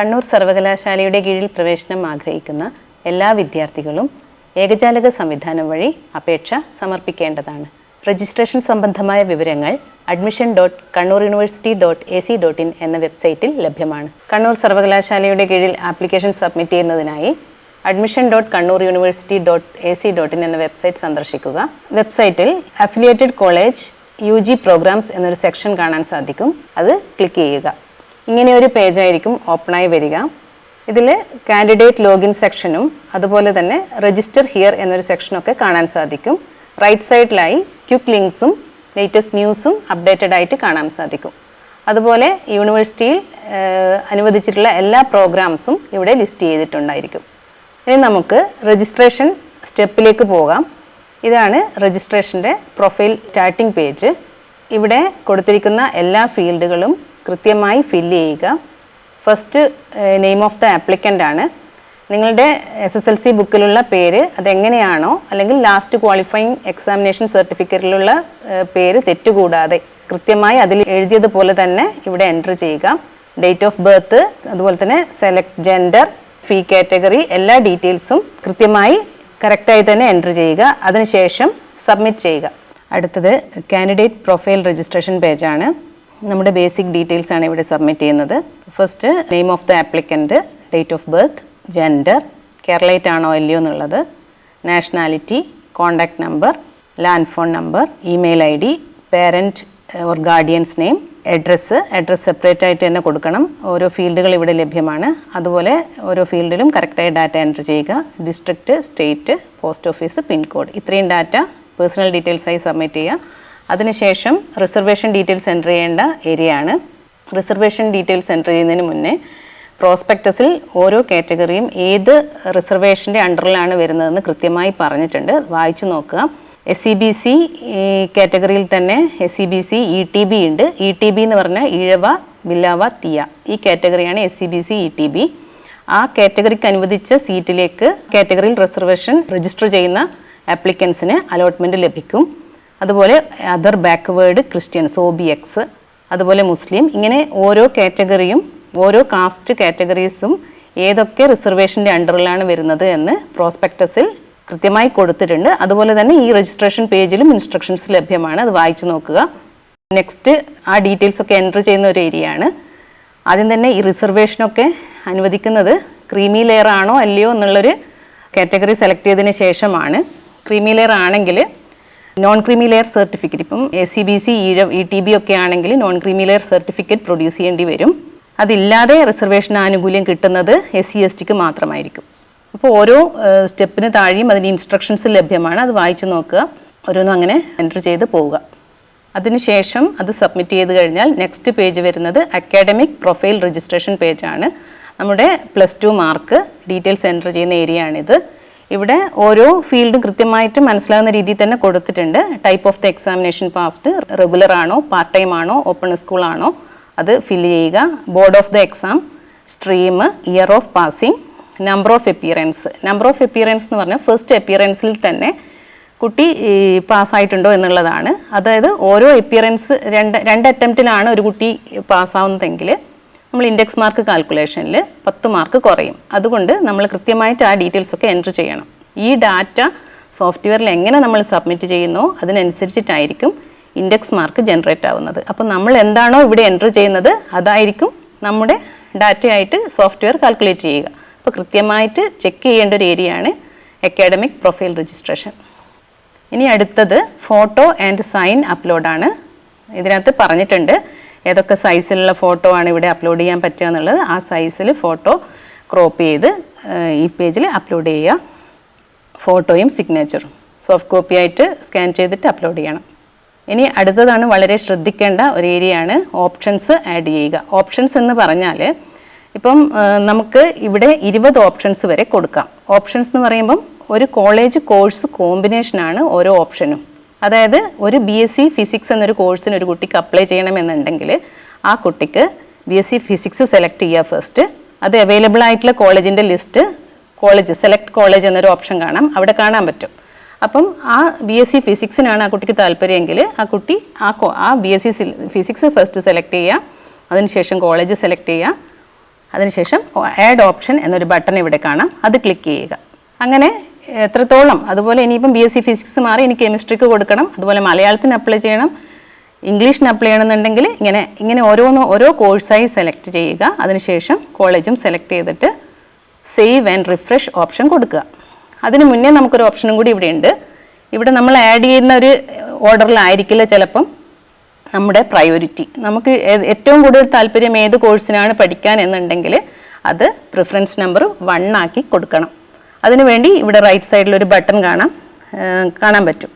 കണ്ണൂർ സർവകലാശാലയുടെ കീഴിൽ പ്രവേശനം ആഗ്രഹിക്കുന്ന എല്ലാ വിദ്യാർത്ഥികളും ഏകജാലക സംവിധാനം വഴി അപേക്ഷ സമർപ്പിക്കേണ്ടതാണ്. രജിസ്ട്രേഷൻ സംബന്ധമായ വിവരങ്ങൾ admission dot Kannur university dot A C dot in എന്ന വെബ്സൈറ്റിൽ ലഭ്യമാണ്. കണ്ണൂർ സർവകലാശാലയുടെ കീഴിൽ ആപ്ലിക്കേഷൻ സബ്മിറ്റ് ചെയ്യുന്നതിനായി admission dot Kannur university dot A C dot in എന്ന വെബ്സൈറ്റ് സന്ദർശിക്കുക. വെബ്സൈറ്റിൽ affiliated college U G programs എന്നൊരു സെക്ഷൻ കാണാൻ സാധിക്കും. അത് ക്ലിക്ക് ചെയ്യുക. ഇങ്ങനെ ഒരു പേജായിരിക്കും ഓപ്പണായി വരിക. ഇതിൽ കാൻഡിഡേറ്റ് ലോഗിൻ സെക്ഷനും അതുപോലെ തന്നെ രജിസ്റ്റർ ഹിയർ എന്നൊരു സെക്ഷനൊക്കെ കാണാൻ സാധിക്കും. റൈറ്റ് സൈഡിലായി ക്യുക്ക് ലിങ്ക്സും ലേറ്റസ്റ്റ് ന്യൂസും അപ്ഡേറ്റഡ് ആയിട്ട് കാണാൻ സാധിക്കും. അതുപോലെ യൂണിവേഴ്സിറ്റിയിൽ അനുവദിച്ചിട്ടുള്ള എല്ലാ പ്രോഗ്രാംസും ഇവിടെ ലിസ്റ്റ് ചെയ്തിട്ടുണ്ടായിരിക്കും. ഇനി നമുക്ക് രജിസ്ട്രേഷൻ സ്റ്റെപ്പിലേക്ക് പോകാം. ഇതാണ് രജിസ്ട്രേഷന്റെ പ്രൊഫൈൽ സ്റ്റാർട്ടിംഗ് പേജ് ഇവിടെ കൊടുത്തിരിക്കുന്ന എല്ലാ ഫീൽഡുകളും കൃത്യമായി ഫില്ല് ചെയ്യുക. First name of the applicant ആണ്. നിങ്ങളുടെ എസ് എസ് എൽ സി ബുക്കിലുള്ള പേര് അതെങ്ങനെയാണോ അല്ലെങ്കിൽ ലാസ്റ്റ് ക്വാളിഫയിങ് എക്സാമിനേഷൻ സർട്ടിഫിക്കറ്റിലുള്ള പേര് തെറ്റുകൂടാതെ കൃത്യമായി അതിൽ എഴുതിയതുപോലെ തന്നെ ഇവിടെ എന്റർ ചെയ്യുക. ഡേറ്റ് ഓഫ് ബർത്ത് അതുപോലെ തന്നെ സെലക്ട് ജെൻഡർ ഫീ കാറ്റഗറി എല്ലാ ഡീറ്റെയിൽസും കൃത്യമായി കറക്റ്റായി തന്നെ എന്റർ ചെയ്യുക. അതിനുശേഷം സബ്മിറ്റ് ചെയ്യുക. അടുത്തത് കാൻഡിഡേറ്റ് പ്രൊഫൈൽ രജിസ്ട്രേഷൻ പേജാണ് നമ്മുടെ ബേസിക് ഡീറ്റെയിൽസ് ആണ് ഇവിടെ സബ്മിറ്റ് ചെയ്യുന്നത്. First name of the applicant date of birth gender Keralite ആണോ അല്ലയോ എന്നുള്ളത് nationality contact number land phone number email I D parent or guardians name address address separate ആയിട്ട് തന്നെ കൊടുക്കണം. ഓരോ ഫീൽഡുകൾ ഇവിടെ ലഭ്യമാണ്. അതുപോലെ ഓരോ ഫീൽഡിലും കറക്റ്റായി ഡാറ്റ എന്റർ ചെയ്യുക. District state post office pincode ഇത്രയും ഡാറ്റ പേഴ്സണൽ ഡീറ്റെയിൽസായി സബ്മിറ്റ് ചെയ്യുക. അതിനുശേഷം റിസർവേഷൻ ഡീറ്റെയിൽസ് എന്റർ ചെയ്യേണ്ട ഏരിയ ആണ് റിസർവേഷൻ ഡീറ്റെയിൽസ് എന്റർ ചെയ്യുന്നതിന് മുന്നേ പ്രോസ്പെക്ടസിൽ ഓരോ കാറ്റഗറിയും ഏത് റിസർവേഷന്റെ അണ്ടറിലാണ് വരുന്നതെന്ന് കൃത്യമായി പറഞ്ഞിട്ടുണ്ട്. വായിച്ചു നോക്കുക. എസ് സി ബി സി കാറ്റഗറിയിൽ തന്നെ S C B C E T B ഉണ്ട്. ഇ ടി ബി എന്ന് പറഞ്ഞാൽ ഇഴവ ബില്ലാവ തീയ. ഈ കാറ്റഗറിയാണ് S C B C E T B ആ കാറ്റഗറിക്ക് അനുവദിച്ച സീറ്റിലേക്ക് കാറ്റഗറിയിൽ റിസർവേഷൻ രജിസ്റ്റർ ചെയ്യുന്ന ആപ്ലിക്കൻസിന് അലോട്ട്മെന്റ് ലഭിക്കും. അതുപോലെ other backward Christians O B X അതുപോലെ മുസ്ലിം ഇങ്ങനെ ഓരോ കാറ്റഗറിയും ഓരോ കാസ്റ്റ് കാറ്റഗറീസും ഏതൊക്കെ റിസർവേഷന്റെ അണ്ടറിലാണ് വരുന്നത് എന്ന് പ്രോസ്പെക്ടസിൽ കൃത്യമായി കൊടുത്തിട്ടുണ്ട്. അതുപോലെ തന്നെ ഈ രജിസ്ട്രേഷൻ പേജിലും ഇൻസ്ട്രക്ഷൻസ് ലഭ്യമാണ്. അത് വായിച്ചു നോക്കുക. നെക്സ്റ്റ് ആ ഡീറ്റെയിൽസ് ഒക്കെ എന്റർ ചെയ്യുന്ന ഒരു ഏരിയ ആണ്. ആദ്യം തന്നെ ഈ റിസർവേഷനൊക്കെ അനുവദിക്കുന്നത് ക്രീമി ലെയർ ആണോ അല്ലയോ എന്നുള്ളൊരു കാറ്റഗറി സെലക്ട് ചെയ്തതിന് ശേഷമാണ്. ക്രീമി ലെയർ ആണെങ്കിൽ നോൺ ക്രീമി ലെയർ സർട്ടിഫിക്കറ്റ് ഇപ്പം C B C E T B ഒക്കെ ആണെങ്കിൽ non creamy layer certificate produce ചെയ്യേണ്ടി വരും. അതില്ലാതെ റിസർവേഷൻ ആനുകൂല്യം കിട്ടുന്നത് എസ് സി എസ് ടിക്ക് മാത്രമായിരിക്കും. അപ്പോൾ ഓരോ സ്റ്റെപ്പിന് താഴെയും അതിന് ഇൻസ്ട്രക്ഷൻസ് ലഭ്യമാണ്. അത് വായിച്ചു നോക്കുക. ഓരോന്നും അങ്ങനെ എന്റർ ചെയ്ത് പോവുക. അതിനുശേഷം അത് സബ്മിറ്റ് ചെയ്ത് കഴിഞ്ഞാൽ നെക്സ്റ്റ് പേജ് വരുന്നത് അക്കാഡമിക് പ്രൊഫൈൽ രജിസ്ട്രേഷൻ പേജാണ് നമ്മുടെ plus two mark details enter ചെയ്യുന്ന ഏരിയ ആണിത്. ഇവിടെ ഓരോ ഫീൽഡും കൃത്യമായിട്ട് മനസ്സിലാകുന്ന രീതിയിൽ തന്നെ കൊടുത്തിട്ടുണ്ട്. Type of the examination passed regular ആണോ പാർട്ട് ടൈം ആണോ ഓപ്പൺ സ്കൂൾ ആണോ അത് ഫില്ല് ചെയ്യുക. Board of the exam stream year of passing number of appearance number of appearance എന്ന് പറഞ്ഞാൽ ഫസ്റ്റ് എപ്പിയറൻസിൽ തന്നെ കുട്ടി പാസ്സായിട്ടുണ്ടോ എന്നുള്ളതാണ്. അതായത് ഓരോ എപ്പിയറൻസ് രണ്ട് രണ്ട് അറ്റംപ്റ്റിലാണ് ഒരു കുട്ടി പാസ്സാവുന്നതെങ്കിൽ നമ്മൾ ഇൻഡെക്സ് മാർക്ക് കാൽക്കുലേഷനിൽ പത്ത് മാർക്ക് കുറയും. അതുകൊണ്ട് നമ്മൾ കൃത്യമായിട്ട് ആ ഡീറ്റെയിൽസ് ഒക്കെ എന്റർ ചെയ്യണം. ഈ ഡാറ്റ സോഫ്റ്റ്വെയറിൽ എങ്ങനെ നമ്മൾ സബ്മിറ്റ് ചെയ്യുന്നോ അതിനനുസരിച്ചിട്ടായിരിക്കും ഇൻഡെക്സ് മാർക്ക് ജനറേറ്റ് ആവുന്നത്. അപ്പോൾ നമ്മൾ എന്താണോ ഇവിടെ എന്റർ ചെയ്യുന്നത് അതായിരിക്കും നമ്മുടെ ഡാറ്റയായിട്ട് സോഫ്റ്റ്വെയർ കാൽക്കുലേറ്റ് ചെയ്യുക. അപ്പോൾ കൃത്യമായിട്ട് ചെക്ക് ചെയ്യേണ്ട ഒരു ഏരിയയാണ് അക്കാഡമിക് പ്രൊഫൈൽ രജിസ്ട്രേഷൻ ഇനി അടുത്തത് ഫോട്ടോ ആൻഡ് സൈൻ അപ്ലോഡാണ് ഇതിനകത്ത് പറഞ്ഞിട്ടുണ്ട് ഏതൊക്കെ സൈസിലുള്ള ഫോട്ടോ ആണ് ഇവിടെ അപ്ലോഡ് ചെയ്യാൻ പറ്റുക എന്നുള്ളത് ആ സൈസിൽ ഫോട്ടോ ക്രോപ്പ് ചെയ്ത് ഈ പേജിൽ അപ്ലോഡ് ചെയ്യുക. ഫോട്ടോയും സിഗ്നേച്ചറും സോഫ്റ്റ് കോപ്പി ആയിട്ട് സ്കാൻ ചെയ്തിട്ട് അപ്ലോഡ് ചെയ്യണം. ഇനി അടുത്തതാണ് വളരെ ശ്രദ്ധിക്കേണ്ട ഒരു ഏരിയ ആണ് ഓപ്ഷൻസ് ആഡ് ചെയ്യുക. ഓപ്ഷൻസ് എന്ന് പറഞ്ഞാൽ ഇപ്പം നമുക്ക് ഇവിടെ ഇരുപത് ഓപ്ഷൻസ് വരെ കൊടുക്കാം. ഓപ്ഷൻസ് എന്ന് പറയുമ്പം ഒരു കോളേജ് കോഴ്സ് കോമ്പിനേഷനാണ് ഓരോ ഓപ്ഷനും അതായത് ഒരു ബി എസ് സി ഫിസിക്സ് എന്നൊരു കോഴ്സിന് ഒരു കുട്ടിക്ക് അപ്ലൈ ചെയ്യണമെന്നുണ്ടെങ്കിൽ ആ കുട്ടിക്ക് B S C physics select ചെയ്യുക ഫസ്റ്റ് അത് അവൈലബിൾ ആയിട്ടുള്ള കോളേജിന്റെ ലിസ്റ്റ് കോളേജ് സെലക്ട് കോളേജ് എന്നൊരു ഓപ്ഷൻ കാണാം. അവിടെ കാണാൻ പറ്റും. അപ്പം ആ ബി എസ് സി ഫിസിക്സിനാണ് ആ കുട്ടിക്ക് താല്പര്യമെങ്കിൽ ആ കുട്ടി ആ കോ ആ B S C physics first select ചെയ്യുക. അതിനുശേഷം കോളേജ് സെലക്ട് ചെയ്യുക. അതിനുശേഷം ആഡ് ഓപ്ഷൻ എന്നൊരു ബട്ടൺ ഇവിടെ കാണാം. അത് ക്ലിക്ക് ചെയ്യുക. അങ്ങനെ എത്രത്തോളം? അതുപോലെ ഇനിയിപ്പം ബി എസ് സി ഫിസിക്സ് മാറി എനിക്ക് കെമിസ്ട്രിക്ക് കൊടുക്കണം. അതുപോലെ മലയാളത്തിന് അപ്ലൈ ചെയ്യണം. ഇംഗ്ലീഷിന് അപ്ലൈ ചെയ്യണമെന്നുണ്ടെങ്കിൽ ഇങ്ങനെ ഇങ്ങനെ ഓരോന്ന് ഓരോ കോഴ്സായി സെലക്ട് ചെയ്യുക. അതിനുശേഷം കോളേജും സെലക്ട് ചെയ്തിട്ട് സേവ് ആൻഡ് റിഫ്രഷ് ഓപ്ഷൻ കൊടുക്കുക. അതിന് മുന്നേ നമുക്കൊരു ഓപ്ഷനും കൂടി ഇവിടെ ഉണ്ട്. ഇവിടെ നമ്മൾ ആഡ് ചെയ്യുന്ന ഒരു ഓർഡറിലായിരിക്കില്ല ചിലപ്പം നമ്മുടെ പ്രയോറിറ്റി നമുക്ക് ഏറ്റവും കൂടുതൽ താല്പര്യം ഏത് കോഴ്സിനാണ് പഠിക്കാൻ എന്നുണ്ടെങ്കിൽ അത് പ്രിഫറൻസ് നമ്പർ വൺ ആക്കി കൊടുക്കണം. അതിനുവേണ്ടി ഇവിടെ റൈറ്റ് സൈഡിൽ ഒരു ബട്ടൺ കാണാം. കാണാൻ പറ്റും.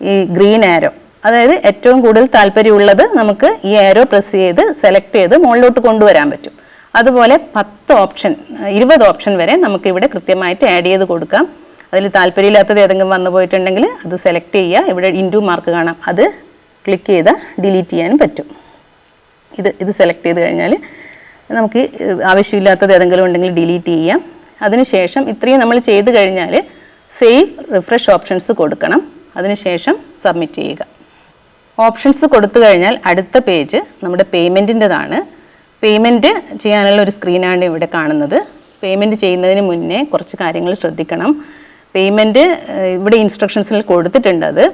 ഈ ഗ്രീൻ ആരോ അതായത് ഏറ്റവും കൂടുതൽ താല്പര്യമുള്ളത് നമുക്ക് ഈ ആരോ പ്രസ് ചെയ്ത് സെലക്ട് ചെയ്ത് മുകളിലോട്ട് കൊണ്ടുവരാൻ പറ്റും. അതുപോലെ പത്ത് ഓപ്ഷൻ ഇരുപത് ഓപ്ഷൻ വരെ നമുക്ക് ഇവിടെ കൃത്യമായിട്ട് ആഡ് ചെയ്ത് കൊടുക്കാം. അതിൽ താല്പര്യമില്ലാത്തത് ഏതെങ്കിലും വന്നു പോയിട്ടുണ്ടെങ്കിൽ അത് സെലക്ട് ചെയ്യുക. ഇവിടെ ഇന്റു മാർക്ക് കാണാം. അത് ക്ലിക്ക് ചെയ്ത് ഡിലീറ്റ് ചെയ്യാനും പറ്റും. ഇത് ഇത് സെലക്ട് ചെയ്ത് കഴിഞ്ഞാൽ നമുക്ക് ആവശ്യമില്ലാത്തത് ഏതെങ്കിലും ഉണ്ടെങ്കിൽ ഡിലീറ്റ് ചെയ്യാം. അതിനുശേഷം ഇത്രയും നമ്മൾ ചെയ്ത് കഴിഞ്ഞാൽ സേവ് റിഫ്രഷ് ഓപ്ഷൻസ് കൊടുക്കണം. അതിനുശേഷം സബ്മിറ്റ് ചെയ്യുക. ഓപ്ഷൻസ് കൊടുത്തു കഴിഞ്ഞാൽ അടുത്ത പേജ് നമ്മുടെ പേയ്മെന്റിന്റെതാണ് പേയ്മെന്റ് ചെയ്യാനുള്ള ഒരു സ്ക്രീനാണ് ഇവിടെ കാണുന്നത്. പേയ്മെന്റ് ചെയ്യുന്നതിന് മുന്നേ കുറച്ച് കാര്യങ്ങൾ ശ്രദ്ധിക്കണം. പേയ്മെന്റ് ഇവിടെ ഇൻസ്ട്രക്ഷൻസിൽ കൊടുത്തിട്ടുണ്ട് അത്.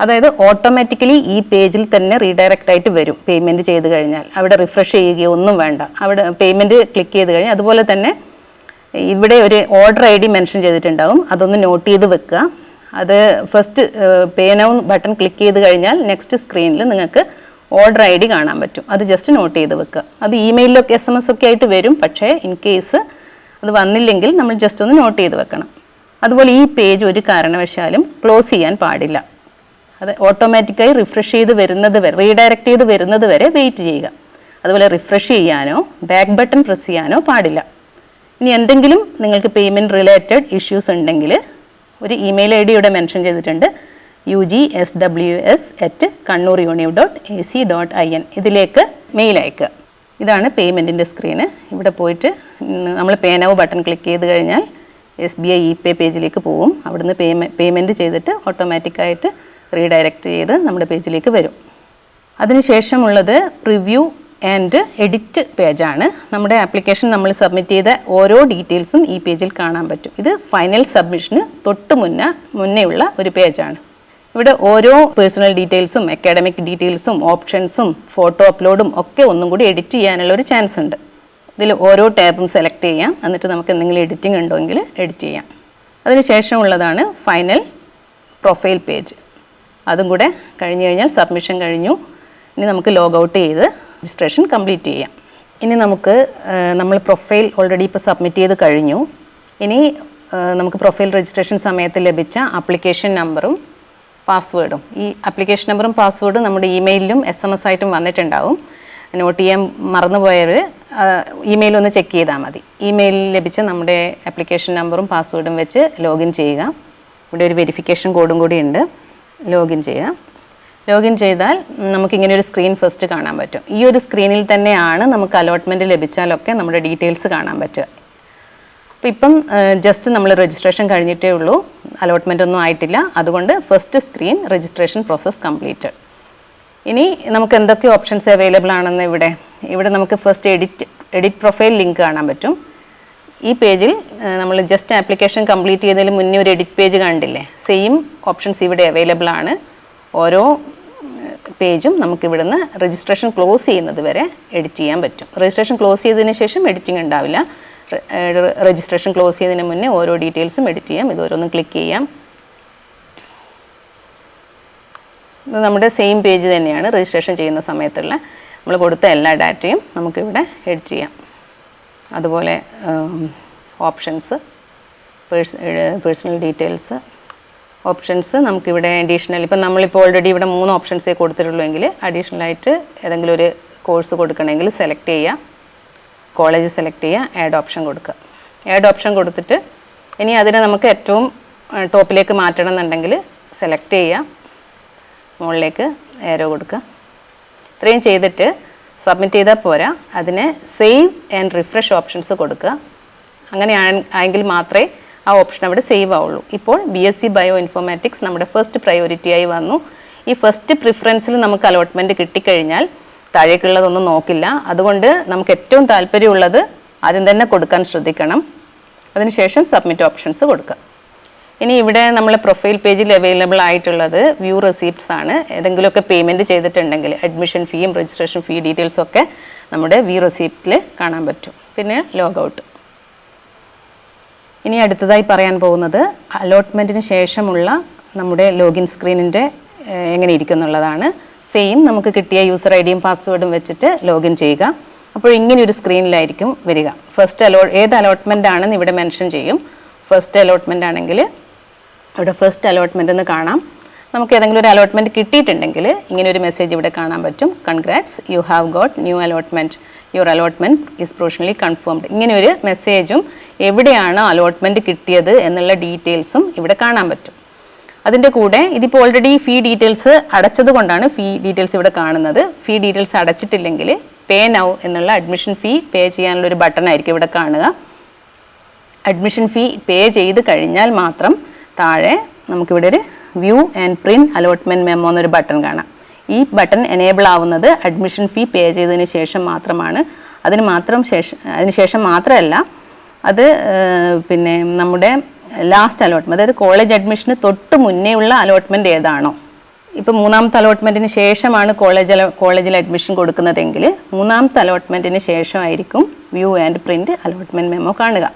അതായത് ഓട്ടോമാറ്റിക്കലി ഈ പേജിൽ തന്നെ റീഡയറക്റ്റ് ആയിട്ട് വരും പേയ്മെന്റ് ചെയ്ത് കഴിഞ്ഞാൽ. അവിടെ റിഫ്രഷ് ചെയ്യുകയോ ഒന്നും വേണ്ട. അവിടെ പേയ്മെന്റ് ക്ലിക്ക് ചെയ്ത് കഴിഞ്ഞാൽ അതുപോലെ തന്നെ ഇവിടെ ഒരു ഓർഡർ ഐ ഡി മെൻഷൻ ചെയ്തിട്ടുണ്ടാവും. അതൊന്ന് നോട്ട് ചെയ്ത് വെക്കുക. അത് first pay now button click ചെയ്ത് കഴിഞ്ഞാൽ നെക്സ്റ്റ് സ്ക്രീനിൽ നിങ്ങൾക്ക് ഓർഡർ ഐ ഡി കാണാൻ പറ്റും. അത് ജസ്റ്റ് നോട്ട് ചെയ്ത് വെക്കുക. അത് ഇമെയിലൊക്കെ എസ് എം എസ് ഒക്കെ ആയിട്ട് വരും. പക്ഷേ ഇൻ കേസ് അത് വന്നില്ലെങ്കിൽ നമ്മൾ ജസ്റ്റ് ഒന്ന് നോട്ട് ചെയ്ത് വെക്കണം. അതുപോലെ ഈ പേജ് ഒരു കാരണവശാലും ക്ലോസ് ചെയ്യാൻ പാടില്ല. അത് ഓട്ടോമാറ്റിക്കായി റിഫ്രഷ് ചെയ്ത് വരുന്നത് വരെ റീഡയറക്റ്റ് ചെയ്ത് വരുന്നത് വരെ വെയിറ്റ് ചെയ്യുക. അതുപോലെ റിഫ്രഷ് ചെയ്യാനോ ബാക്ക് ബട്ടൺ പ്രസ് ചെയ്യാനോ പാടില്ല. ഇനി എന്തെങ്കിലും നിങ്ങൾക്ക് പേയ്മെന്റ് റിലേറ്റഡ് ഇഷ്യൂസ് ഉണ്ടെങ്കിൽ ഒരു ഇമെയിൽ ഐ ഡി ഇവിടെ മെൻഷൻ ചെയ്തിട്ടുണ്ട്. U G S W S at Kannur univ dot A C dot I N ഇതിലേക്ക് മെയിൽ അയക്കുക. ഇതാണ് പേയ്മെന്റിന്റെ സ്ക്രീന് ഇവിടെ പോയിട്ട് നമ്മൾ പേനവ് ബട്ടൺ ക്ലിക്ക് ചെയ്ത് കഴിഞ്ഞാൽ S B I E pay പേജിലേക്ക് പോകും. അവിടുന്ന് പേയ്മെന്റ് പേയ്മെന്റ് ചെയ്തിട്ട് ഓട്ടോമാറ്റിക്കായിട്ട് റീഡയറക്റ്റ് ചെയ്ത് നമ്മുടെ പേജിലേക്ക് വരും. അതിനുശേഷമുള്ളത് പ്രിവ്യൂ ആൻഡ് എഡിറ്റ് പേജാണ് നമ്മുടെ ആപ്ലിക്കേഷൻ നമ്മൾ സബ്മിറ്റ് ചെയ്ത ഓരോ ഡീറ്റെയിൽസും ഈ പേജിൽ കാണാൻ പറ്റും. ഇത് ഫൈനൽ സബ്മിഷന് തൊട്ട് മുന്നേ മുന്നേയുള്ള ഒരു പേജാണ് ഇവിടെ ഓരോ പേഴ്സണൽ ഡീറ്റെയിൽസും അക്കാഡമിക് ഡീറ്റെയിൽസും ഓപ്ഷൻസും ഫോട്ടോ അപ്ലോഡും ഒക്കെ ഒന്നും കൂടി എഡിറ്റ് ചെയ്യാനുള്ള ഒരു ചാൻസ് ഉണ്ട്. ഇതിൽ ഓരോ ടാബും സെലക്ട് ചെയ്യാം. എന്നിട്ട് നമുക്ക് എന്തെങ്കിലും എഡിറ്റിംഗ് ഉണ്ടെങ്കിൽ എഡിറ്റ് ചെയ്യാം. അതിനുശേഷം ഉള്ളതാണ് ഫൈനൽ പ്രൊഫൈൽ പേജ് അതും കൂടെ കഴിഞ്ഞു കഴിഞ്ഞാൽ സബ്മിഷൻ കഴിഞ്ഞു. ഇനി നമുക്ക് ലോഗൗട്ട് ചെയ്ത് രജിസ്ട്രേഷൻ കംപ്ലീറ്റ് ചെയ്യാം. ഇനി നമുക്ക് നമ്മൾ പ്രൊഫൈൽ ഓൾറെഡി ഇപ്പോൾ സബ്മിറ്റ് ചെയ്ത് കഴിഞ്ഞു. ഇനി നമുക്ക് പ്രൊഫൈൽ രജിസ്ട്രേഷൻ സമയത്ത് ലഭിച്ച ആപ്ലിക്കേഷൻ നമ്പറും പാസ്വേഡും ഈ ആപ്ലിക്കേഷൻ നമ്പറും പാസ്വേഡും നമ്മുടെ ഇമെയിലും എസ് എം എസ് ആയിട്ടും വന്നിട്ടുണ്ടാവും. നോട്ട് ചെയ്യാൻ മറന്നുപോയവർ ഇമെയിൽ ഒന്ന് ചെക്ക് ചെയ്താൽ മതി. ഇമെയിലിൽ ലഭിച്ച നമ്മുടെ ആപ്ലിക്കേഷൻ നമ്പറും പാസ്വേഡും വെച്ച് ലോഗിൻ ചെയ്യുക. ഇവിടെ ഒരു വെരിഫിക്കേഷൻ കോഡും കൂടി ഉണ്ട്. ലോഗിൻ ചെയ്യുക. ലോഗിൻ ചെയ്താൽ നമുക്കിങ്ങനെ ഒരു സ്ക്രീൻ ഫസ്റ്റ് കാണാൻ പറ്റും. ഈ ഒരു സ്ക്രീനിൽ തന്നെയാണ് നമുക്ക് അലോട്ട്മെന്റ് ലഭിച്ചാലൊക്കെ നമ്മുടെ ഡീറ്റെയിൽസ് കാണാൻ പറ്റുക. അപ്പോൾ ഇപ്പം ജസ്റ്റ് നമ്മൾ രജിസ്ട്രേഷൻ കഴിഞ്ഞിട്ടേ ഉള്ളൂ. അലോട്ട്മെന്റ് ഒന്നും ആയിട്ടില്ല. അതുകൊണ്ട് first screen registration process completed ഇനി നമുക്ക് എന്തൊക്കെ ഓപ്ഷൻസ് അവൈലബിൾ ആണെന്ന് ഇവിടെ? ഇവിടെ നമുക്ക് first edit edit profile link കാണാൻ പറ്റും. ഈ പേജിൽ നമ്മൾ ജസ്റ്റ് ആപ്ലിക്കേഷൻ കംപ്ലീറ്റ് ചെയ്തതിന് മുന്നേ ഒരു എഡിറ്റ് പേജ് കണ്ടില്ലേ? സെയിം ഓപ്ഷൻസ് ഇവിടെ അവൈലബിൾ ആണ്. ഓരോ പേജും നമുക്ക് ഇവിടുന്ന് രജിസ്ട്രേഷൻ ക്ലോസ് ചെയ്യുന്നത് വരെ എഡിറ്റ് ചെയ്യാൻ പറ്റും. രജിസ്ട്രേഷൻ ക്ലോസ് ചെയ്തതിന് ശേഷം എഡിറ്റിംഗ് ഉണ്ടാവില്ല. രജിസ്ട്രേഷൻ ക്ലോസ് ചെയ്തതിന് മുന്നേ ഓരോ ഡീറ്റെയിൽസും എഡിറ്റ് ചെയ്യാം. ഇത് ഓരോന്നും ക്ലിക്ക് ചെയ്യാം. ഇത് നമ്മുടെ സെയിം പേജ് തന്നെയാണ് രജിസ്ട്രേഷൻ ചെയ്യുന്ന സമയത്തുള്ള. നമ്മൾ കൊടുത്ത എല്ലാ ഡാറ്റയും നമുക്കിവിടെ എഡിറ്റ് ചെയ്യാം. അതുപോലെ ഓപ്ഷൻസ് പേഴ്സണൽ ഡീറ്റെയിൽസ് ഓപ്ഷൻസ് നമുക്കിവിടെ അഡീഷണൽ ഇപ്പം നമ്മളിപ്പോൾ ഓൾറെഡി ഇവിടെ മൂന്ന് ഓപ്ഷൻസേ കൊടുത്തിട്ടുള്ളൂ എങ്കിൽ അഡീഷണൽ ആയിട്ട് ഏതെങ്കിലും ഒരു കോഴ്സ് കൊടുക്കണമെങ്കിൽ സെലക്ട് ചെയ്യുക. കോളേജ് സെലക്ട് ചെയ്യുക. ആഡ് ഓപ്ഷൻ കൊടുക്കുക. ആഡ് ഓപ്ഷൻ കൊടുത്തിട്ട് ഇനി അതിനെ നമുക്ക് ഏറ്റവും ടോപ്പിലേക്ക് മാറ്റണം എന്നുണ്ടെങ്കിൽ സെലക്ട് ചെയ്യുക. മുകളിലേക്ക് ഏരോ കൊടുക്കുക. ഇത്രയും ചെയ്തിട്ട് സബ്മിറ്റ് ചെയ്താൽ പോരാ. അതിന് സേവ് ആൻഡ് റിഫ്രഷ് ഓപ്ഷൻസ് കൊടുക്കുക. അങ്ങനെ ആയെങ്കിൽ മാത്രമേ ആ ഓപ്ഷൻ അവിടെ സേവ് ആവുള്ളൂ. ഇപ്പോൾ B S C bio informatics നമ്മുടെ ഫസ്റ്റ് പ്രയോറിറ്റി ആയി വന്നു. ഈ ഫസ്റ്റ് പ്രിഫറൻസിൽ നമുക്ക് അലോട്ട്മെന്റ് കിട്ടിക്കഴിഞ്ഞാൽ താഴേക്കുള്ളതൊന്നും നോക്കില്ല. അതുകൊണ്ട് നമുക്ക് ഏറ്റവും താല്പര്യമുള്ളത് ആദ്യം തന്നെ കൊടുക്കാൻ ശ്രദ്ധിക്കണം. അതിനുശേഷം സബ്മിറ്റ് ഓപ്ഷൻസ് കൊടുക്കുക. ഇനി ഇവിടെ നമ്മൾ പ്രൊഫൈൽ പേജിൽ അവൈലബിൾ ആയിട്ടുള്ളത് വ്യൂ റെസീപ്റ്റ്സ് ആണ്. ഏതെങ്കിലുമൊക്കെ പേയ്മെന്റ് ചെയ്തിട്ടുണ്ടെങ്കിൽ അഡ്മിഷൻ ഫീയും രജിസ്ട്രേഷൻ ഫീ ഡീറ്റെയിൽസും ഒക്കെ നമ്മുടെ വ്യൂ റെസീപ്റ്റിൽ കാണാൻ പറ്റും. പിന്നെ ലോഗൗട്ട് ഇനി അടുത്തതായി പറയാൻ പോകുന്നത് അലോട്ട്മെന്റിന് ശേഷമുള്ള നമ്മുടെ ലോഗിൻ സ്ക്രീനിന്റെ എങ്ങനെ ഇരിക്കും എന്നുള്ളതാണ് സെയിം നമുക്ക് കിട്ടിയ യൂസർ ഐ ഡിയും പാസ്വേഡും വെച്ചിട്ട് ലോഗിൻ ചെയ്യുക. അപ്പോൾ ഇങ്ങനെ ഒരു സ്ക്രീനിലായിരിക്കും വരിക. ഫസ്റ്റ് അലോ ഏത് അലോട്ട്മെന്റ് ആണെന്ന് ഇവിടെ മെൻഷൻ ചെയ്യും. ഫസ്റ്റ് അലോട്ട്മെന്റ് ആണെങ്കിൽ ഇവിടെ ഫസ്റ്റ് അലോട്ട്മെന്റ് എന്ന് കാണാം. നമുക്ക് ഏതെങ്കിലും ഒരു അലോട്ട്മെന്റ് കിട്ടിയിട്ടുണ്ടെങ്കിൽ ഇങ്ങനെ ഒരു മെസ്സേജ് ഇവിടെ കാണാൻ പറ്റും. Congrats you have got new allotment your allotment is professionally confirmed ഇങ്ങനെ ഒരു മെസ്സേജും എവിടെയാണ് അലോട്ട്മെന്റ് കിട്ടിയത് എന്നുള്ള ഡീറ്റെയിൽസും ഇവിടെ കാണാൻ പറ്റും. അതിന്റെ കൂടെ ഇതിപ്പോൾ ഓൾറെഡി ഫീ ഡീറ്റെയിൽസ് അടച്ചത് കൊണ്ടാണ് ഫീ ഡീറ്റെയിൽസ് ഇവിടെ കാണുന്നത്. ഫീ ഡീറ്റെയിൽസ് അടച്ചിട്ടില്ലെങ്കിൽ പേ നൗ എന്നുള്ള അഡ്മിഷൻ ഫീ പേ ചെയ്യാനുള്ള ഒരു ബട്ടൺ ആയിരിക്കും ഇവിടെ കാണുക. അഡ്മിഷൻ ഫീ പേ ചെയ്ത് കഴിഞ്ഞാൽ മാത്രം താഴെ നമുക്കിവിടെ ഒരു view and print allotment memo എന്നൊരു ബട്ടൺ കാണാം. ഈ ബട്ടൺ എനേബിൾ ആവുന്നത് അഡ്മിഷൻ ഫീ പേ ചെയ്തതിന് ശേഷം മാത്രമാണ്. അതിന് മാത്രം ശേഷം അതിന് ശേഷം മാത്രമല്ല അത് പിന്നെ നമ്മുടെ ലാസ്റ്റ് അലോട്ട്മെന്റ് അതായത് കോളേജ് അഡ്മിഷന് തൊട്ട് മുന്നേ ഉള്ള അലോട്ട്മെന്റ് ഏതാണോ. ഇപ്പോൾ മൂന്നാമത്തെ അലോട്ട്മെന്റിന് ശേഷമാണ് കോളേജ് കോളേജിൽ അഡ്മിഷൻ കൊടുക്കുന്നതെങ്കിൽ മൂന്നാമത്തെ അലോട്ട്മെന്റിന് ശേഷമായിരിക്കും view and print allotment memo കാണുക.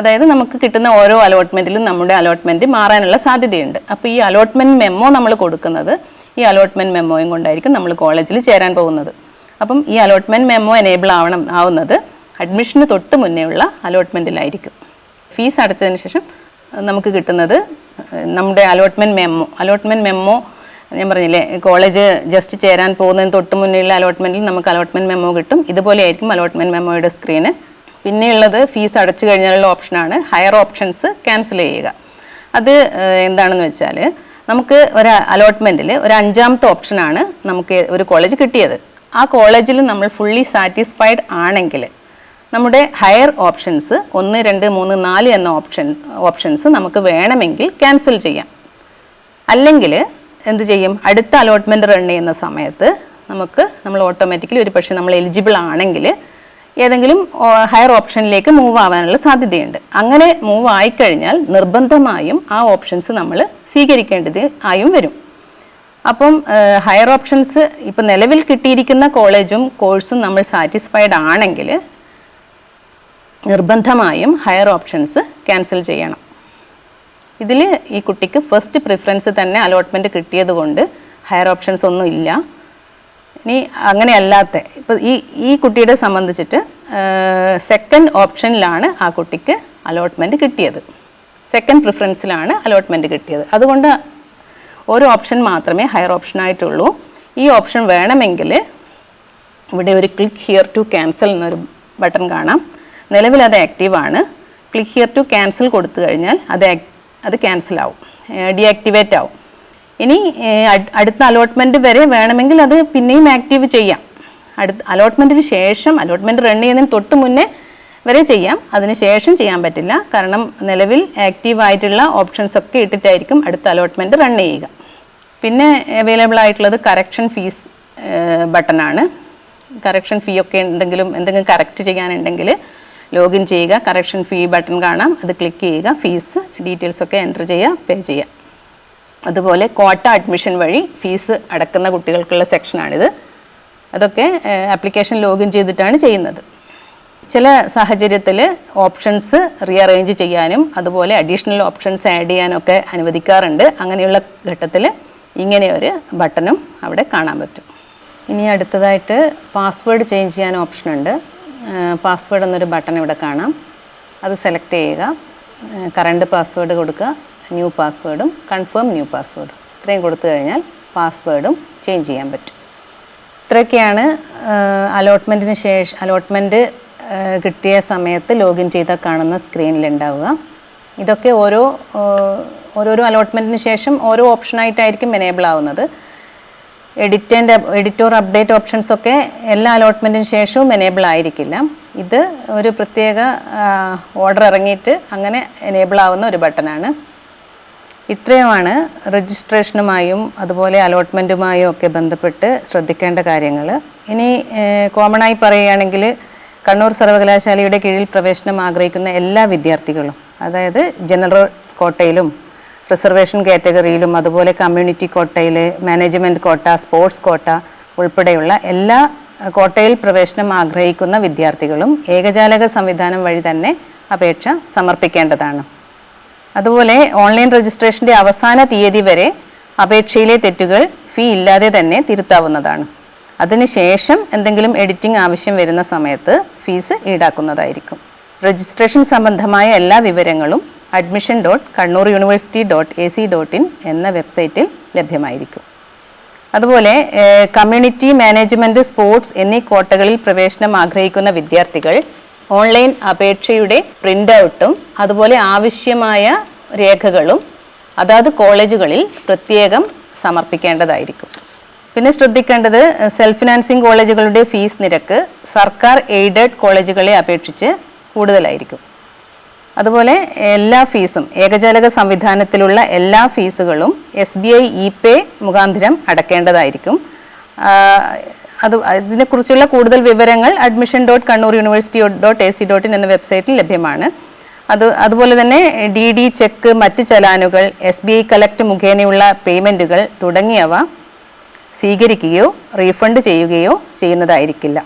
അതായത് നമുക്ക് കിട്ടുന്ന ഓരോ അലോട്ട്മെന്റിലും നമ്മുടെ അലോട്ട്മെന്റ് മാറാനുള്ള സാധ്യതയുണ്ട്. അപ്പോൾ ഈ അലോട്ട്മെന്റ് മെമ്മോ നമ്മൾ കൊടുക്കുന്നത് ഈ അലോട്ട്മെന്റ് മെമ്മോയും കൊണ്ടായിരിക്കും നമ്മൾ കോളേജിൽ ചേരാൻ പോകുന്നത്. അപ്പം ഈ അലോട്ട്മെന്റ് മെമ്മോ എനേബിൾ ആവണം ആവുന്നത് അഡ്മിഷന് തൊട്ട് മുന്നേ ഉള്ള അലോട്ട്മെന്റിലായിരിക്കും ഫീസ് അടച്ചതിന് ശേഷം നമുക്ക് കിട്ടുന്നത് നമ്മുടെ അലോട്ട്മെന്റ് മെമ്മോ. അലോട്ട്മെന്റ് മെമ്മോ ഞാൻ പറഞ്ഞില്ലേ കോളേജ് ജസ്റ്റ് ചേരാൻ പോകുന്നതിന് തൊട്ട് മുന്നേയുള്ള അലോട്ട്മെന്റിൽ നമുക്ക് അലോട്ട്മെന്റ് മെമ്മോ കിട്ടും. ഇതുപോലെ ആയിരിക്കും അലോട്ട്മെന്റ് മെമ്മോയുടെ സ്ക്രീന്. പിന്നെയുള്ളത് ഫീസ് അടച്ചു കഴിഞ്ഞാലുള്ള ഓപ്ഷനാണ് ഹയർ ഓപ്ഷൻസ് ക്യാൻസൽ ചെയ്യുക. അത് എന്താണെന്ന് വെച്ചാൽ നമുക്ക് ഒരു അലോട്ട്മെന്റിൽ ഒരു അഞ്ചാമത്തെ ഓപ്ഷനാണ് നമുക്ക് ഒരു കോളേജ് കിട്ടിയത്. ആ കോളേജിൽ നമ്മൾ ഫുള്ളി സാറ്റിസ്ഫൈഡ് ആണെങ്കിൽ നമ്മുടെ ഹയർ ഓപ്ഷൻസ് ഒന്ന് രണ്ട് മൂന്ന് നാല് എന്ന ഓപ്ഷൻ ഓപ്ഷൻസ് നമുക്ക് വേണമെങ്കിൽ ക്യാൻസൽ ചെയ്യാം. അല്ലെങ്കിൽ എന്ത് ചെയ്യും? അടുത്ത അലോട്ട്മെന്റ് റൺ ചെയ്യുന്ന സമയത്ത് നമുക്ക് നമ്മൾ ഓട്ടോമാറ്റിക്കലി ഒരു പക്ഷേ നമ്മൾ എലിജിബിൾ ആണെങ്കിൽ ഏതെങ്കിലും ഹയർ ഓപ്ഷനിലേക്ക് മൂവ് ആവാനുള്ള സാധ്യതയുണ്ട്. അങ്ങനെ മൂവ് ആയിക്കഴിഞ്ഞാൽ നിർബന്ധമായും ആ ഓപ്ഷൻസ് നമ്മൾ സ്വീകരിക്കേണ്ടത് ആയും വരും. അപ്പം ഹയർ ഓപ്ഷൻസ് ഇപ്പം നിലവിൽ കിട്ടിയിരിക്കുന്ന കോളേജും കോഴ്സും നമ്മൾ സാറ്റിസ്ഫൈഡ് ആണെങ്കിൽ നിർബന്ധമായും ഹയർ ഓപ്ഷൻസ് ക്യാൻസൽ ചെയ്യണം. ഇതിൽ ഈ കുട്ടിക്ക് ഫസ്റ്റ് പ്രിഫറൻസ് തന്നെ അലോട്ട്മെന്റ് കിട്ടിയത് കൊണ്ട് ഹയർ ഓപ്ഷൻസ് ഒന്നും ഇല്ല ഇനി അങ്ങനെയല്ലാത്ത ഇപ്പോൾ ഈ ഈ കുട്ടിയുടെ സംബന്ധിച്ചിട്ട് സെക്കൻഡ് ഓപ്ഷനിലാണ് ആ കുട്ടിക്ക് അലോട്ട്മെന്റ് കിട്ടിയത്. സെക്കൻഡ് പ്രിഫറൻസിലാണ് അലോട്ട്മെന്റ് കിട്ടിയത്. അതുകൊണ്ട് ഒരു ഓപ്ഷൻ മാത്രമേ ഹയർ ഓപ്ഷനായിട്ടുള്ളൂ ഈ ഓപ്ഷൻ വേണമെങ്കിൽ ഇവിടെ ഒരു ക്ലിക്ക് ഹിയർ ടു ക്യാൻസൽ എന്നൊരു ബട്ടൺ കാണാം. നിലവിൽ അത് ആക്റ്റീവാണ് ക്ലിക്ക് ഹിയർ ടു ക്യാൻസൽ കൊടുത്തു കഴിഞ്ഞാൽ അത് അത് ക്യാൻസൽ ആവും. ഡിആക്ടിവേറ്റ് ആവും. ഇനി അടുത്ത അലോട്ട്മെന്റ് വരെ വേണമെങ്കിൽ അത് പിന്നെയും ആക്റ്റീവ് ചെയ്യാം. അടുത്ത അലോട്ട്മെന്റിന് ശേഷം അലോട്ട്മെന്റ് റൺ ചെയ്യുന്നതിന് തൊട്ട് മുന്നേ വരെ ചെയ്യാം. അതിന് ശേഷം ചെയ്യാൻ പറ്റില്ല. കാരണം നിലവിൽ ആക്റ്റീവ് ആയിട്ടുള്ള ഓപ്ഷൻസ് ഒക്കെ ഇട്ടിട്ടായിരിക്കും അടുത്ത അലോട്ട്മെന്റ് റൺ ചെയ്യുക. പിന്നെ അവൈലബിൾ ആയിട്ടുള്ളത് കറക്ഷൻ ഫീസ് ബട്ടണാണ്. കറക്ഷൻ ഫീ ഒക്കെ ഉണ്ടെങ്കിലും എന്തെങ്കിലും കറക്റ്റ് ചെയ്യാനുണ്ടെങ്കിൽ ലോഗിൻ ചെയ്യുക. കറക്ഷൻ ഫീ ബട്ടൺ കാണാം. അത് ക്ലിക്ക് ചെയ്യുക. ഫീസ് ഡീറ്റെയിൽസ് ഒക്കെ എന്റർ ചെയ്യുക. പേ ചെയ്യുക. അതുപോലെ കോട്ട അഡ്മിഷൻ വഴി ഫീസ് അടക്കുന്ന കുട്ടികൾക്കുള്ള സെക്ഷനാണിത് അതൊക്കെ ആപ്ലിക്കേഷൻ ലോഗിൻ ചെയ്തിട്ടാണ് ചെയ്യുന്നത്. ചില സാഹചര്യത്തിൽ ഓപ്ഷൻസ് റീഅറേഞ്ച് ചെയ്യാനും അതുപോലെ അഡീഷണൽ ഓപ്ഷൻസ് ആഡ് ചെയ്യാനൊക്കെ അനുവദിക്കാറുണ്ട്. അങ്ങനെയുള്ള ഘട്ടത്തിൽ ഇങ്ങനെ ഒരു ബട്ടണും അവിടെ കാണാൻ പറ്റും. ഇനി അടുത്തതായിട്ട് പാസ്വേഡ് ചേഞ്ച് ചെയ്യാൻ ഓപ്ഷനുണ്ട് പാസ്വേഡ് എന്നൊരു ബട്ടൺ ഇവിടെ കാണാം. അത് സെലക്ട് ചെയ്യുക. കറണ്ട് പാസ്വേഡ് കൊടുക്കുക. ന്യൂ പാസ്വേഡും കൺഫേം ന്യൂ പാസ്വേഡും. ഇത്രയും കൊടുത്തു കഴിഞ്ഞാൽ പാസ്വേഡും ചേഞ്ച് ചെയ്യാൻ പറ്റും. ഇത്രയൊക്കെയാണ് അലോട്ട്മെന്റിന് ശേഷം അലോട്ട്മെന്റ് കിട്ടിയ സമയത്ത് ലോഗിൻ ചെയ്താൽ കാണുന്ന സ്ക്രീനിലുണ്ടാവുക ഇതൊക്കെ ഓരോ ഓരോരോ അലോട്ട്മെന്റിന് ശേഷം ഓരോ ഓപ്ഷനായിട്ടായിരിക്കും എനേബിൾ ആവുന്നത്. Edit and edit or update ഓപ്ഷൻസൊക്കെ എല്ലാ അലോട്ട്മെന്റിന് ശേഷവും എനേബിൾ ആയിരിക്കില്ല. ഇത് ഒരു പ്രത്യേക ഓർഡർ ഇറങ്ങിയിട്ട് അങ്ങനെ എനേബിൾ ആവുന്ന ഒരു ബട്ടണാണ് ഇത്രയുമാണ് രജിസ്ട്രേഷനുമായും അതുപോലെ അലോട്ട്മെന്റുമായും ഒക്കെ ബന്ധപ്പെട്ട് ശ്രദ്ധിക്കേണ്ട കാര്യങ്ങൾ. ഇനി കോമണായി പറയുകയാണെങ്കിൽ കണ്ണൂർ സർവകലാശാലയുടെ കീഴിൽ പ്രവേശനം ആഗ്രഹിക്കുന്ന എല്ലാ വിദ്യാർത്ഥികളും അതായത് ജനറൽ കോട്ടയിലും റിസർവേഷൻ കാറ്റഗറിയിലും അതുപോലെ കമ്മ്യൂണിറ്റി കോട്ടയിൽ മാനേജ്മെന്റ് കോട്ട സ്പോർട്സ് കോട്ട ഉൾപ്പെടെയുള്ള എല്ലാ കോട്ടയിൽ പ്രവേശനം ആഗ്രഹിക്കുന്ന വിദ്യാർത്ഥികളും ഏകജാലക സംവിധാനം വഴി തന്നെ അപേക്ഷ സമർപ്പിക്കേണ്ടതാണ്. അതുപോലെ ഓൺലൈൻ രജിസ്ട്രേഷന്റെ അവസാന തീയതി വരെ അപേക്ഷയിലെ തെറ്റുകൾ ഫീ ഇല്ലാതെ തന്നെ തിരുത്താവുന്നതാണ്. അതിനുശേഷം എന്തെങ്കിലും എഡിറ്റിംഗ് ആവശ്യം വരുന്ന സമയത്ത് ഫീസ് ഈടാക്കുന്നതായിരിക്കും. രജിസ്ട്രേഷൻ സംബന്ധമായ എല്ലാ വിവരങ്ങളും admission dot Kannur university dot A C dot in എന്ന വെബ്സൈറ്റിൽ ലഭ്യമായിരിക്കും. അതുപോലെ കമ്മ്യൂണിറ്റി മാനേജ്മെന്റ് സ്പോർട്സ് എന്നീ കോട്ടകളിൽ പ്രവേശനം ആഗ്രഹിക്കുന്ന വിദ്യാർത്ഥികൾ ഓൺലൈൻ അപേക്ഷയുടെ പ്രിന്റ് ഔട്ടും അതുപോലെ ആവശ്യമായ രേഖകളും അതാത് കോളേജുകളിൽ പ്രത്യേകം സമർപ്പിക്കേണ്ടതായിരിക്കും. പിന്നെ ശ്രദ്ധിക്കേണ്ടത് സെൽഫ് ഫിനാൻസിങ് കോളേജുകളുടെ ഫീസ് നിരക്ക് സർക്കാർ എയ്ഡഡ് കോളേജുകളെ അപേക്ഷിച്ച് കൂടുതലായിരിക്കും. അതുപോലെ എല്ലാ ഫീസും ഏകജാലക സംവിധാനത്തിലുള്ള എല്ലാ ഫീസുകളും S B I E pay മുഖാന്തരം അടക്കേണ്ടതായിരിക്കും. അത് ഇതിനെക്കുറിച്ചുള്ള കൂടുതൽ വിവരങ്ങൾ admission dot Kannur university dot A C dot in എന്ന വെബ്സൈറ്റിൽ ലഭ്യമാണ്. അത് അതുപോലെ തന്നെ ഡി ഡി ചെക്ക് മറ്റ് ചലാനുകൾ എസ് ബി ഐ കലക്ട് മുഖേനയുള്ള പേയ്മെന്റുകൾ തുടങ്ങിയവ സ്വീകരിക്കുകയോ റീഫണ്ട് ചെയ്യുകയോ ചെയ്യുന്നതായിരിക്കില്ല.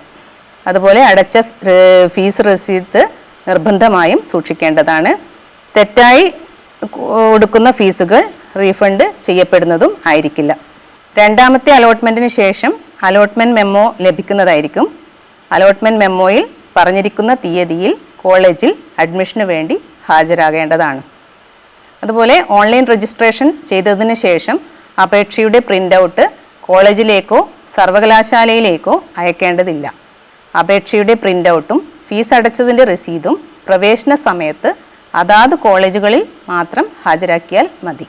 അതുപോലെ അടച്ച ഫീസ് റെസീത്ത് നിർബന്ധമായും സൂക്ഷിക്കേണ്ടതാണ്. തെറ്റായി കൊടുക്കുന്ന ഫീസുകൾ റീഫണ്ട് ചെയ്യപ്പെടുന്നതും ആയിരിക്കില്ല. രണ്ടാമത്തെ അലോട്ട്മെന്റിന് ശേഷം അലോട്ട്മെന്റ് മെമ്മോ ലഭിക്കുന്നതായിരിക്കും. അലോട്ട്മെന്റ് മെമ്മോയിൽ പറഞ്ഞിരിക്കുന്ന തീയതിയിൽ കോളേജിൽ അഡ്മിഷന് വേണ്ടി ഹാജരാകേണ്ടതാണ്. അതുപോലെ ഓൺലൈൻ രജിസ്ട്രേഷൻ ചെയ്തതിന് ശേഷം അപേക്ഷയുടെ പ്രിന്റ് ഔട്ട് കോളേജിലേക്കോ സർവകലാശാലയിലേക്കോ അയക്കേണ്ടതില്ല. അപേക്ഷയുടെ പ്രിന്റ് ഔട്ടും ഫീസ് അടച്ചതിന്റെ രസീതും പ്രവേശന സമയത്ത് അതാത് കോളേജുകളിൽ മാത്രം ഹാജരാക്കിയാൽ മതി.